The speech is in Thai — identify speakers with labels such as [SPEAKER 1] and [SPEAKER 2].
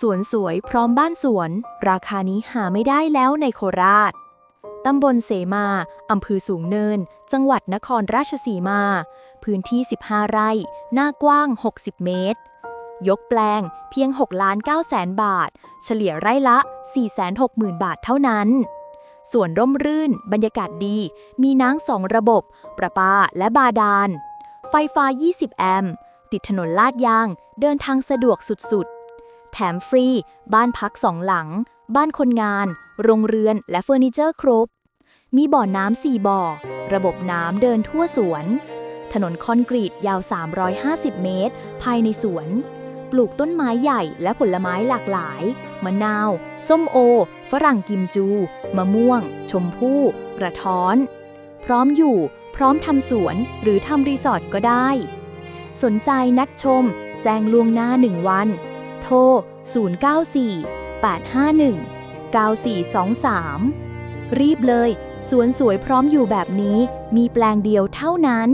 [SPEAKER 1] สวนสวยพร้อมบ้านสวน ราคานี้หาไม่ได้แล้วในโคราช ตำบลเสมา อำเภอสูงเนิน จังหวัดนครราชสีมา พื้นที่ 15 ไร่ หน้ากว้าง 60 เมตร ยกแปลงเพียง6ล้าน9แสนบาท เฉลี่ยไร่ละ 460,000 บาทเท่านั้นส่วนร่มรื่น บรรยากาศดี มีน้ำสองระบบ ประปาและบาดาล ไฟฟ้า 20 แอมป์ ติดถนนลาดยาง เดินทางสะดวกสุดๆ แถมฟรี บ้านพักสองหลัง บ้านคนงาน โรงเรือนและเฟอร์นิเจอร์ครบ มีบ่อน้ำสี่บ่อ ระบบน้ำเดินทั่วสวน ถนนคอนกรีตยาว 350 เมตร ภายในสวน ปลูกต้นไม้ใหญ่และผลไม้หลากหลาย มะนาว ส้มโอ ฝรั่งกิมจู มะม่วง ชมพู่ กระท้อน พร้อมอยู่ พร้อมทำสวน หรือทำรีสอร์ทก็ได้ สนใจนัดชม แจ้งล่วงหน้า1วัน โทร 094 851 9423 รีบเลย สวนสวยพร้อมอยู่แบบนี้ มีแปลงเดียวเท่านั้น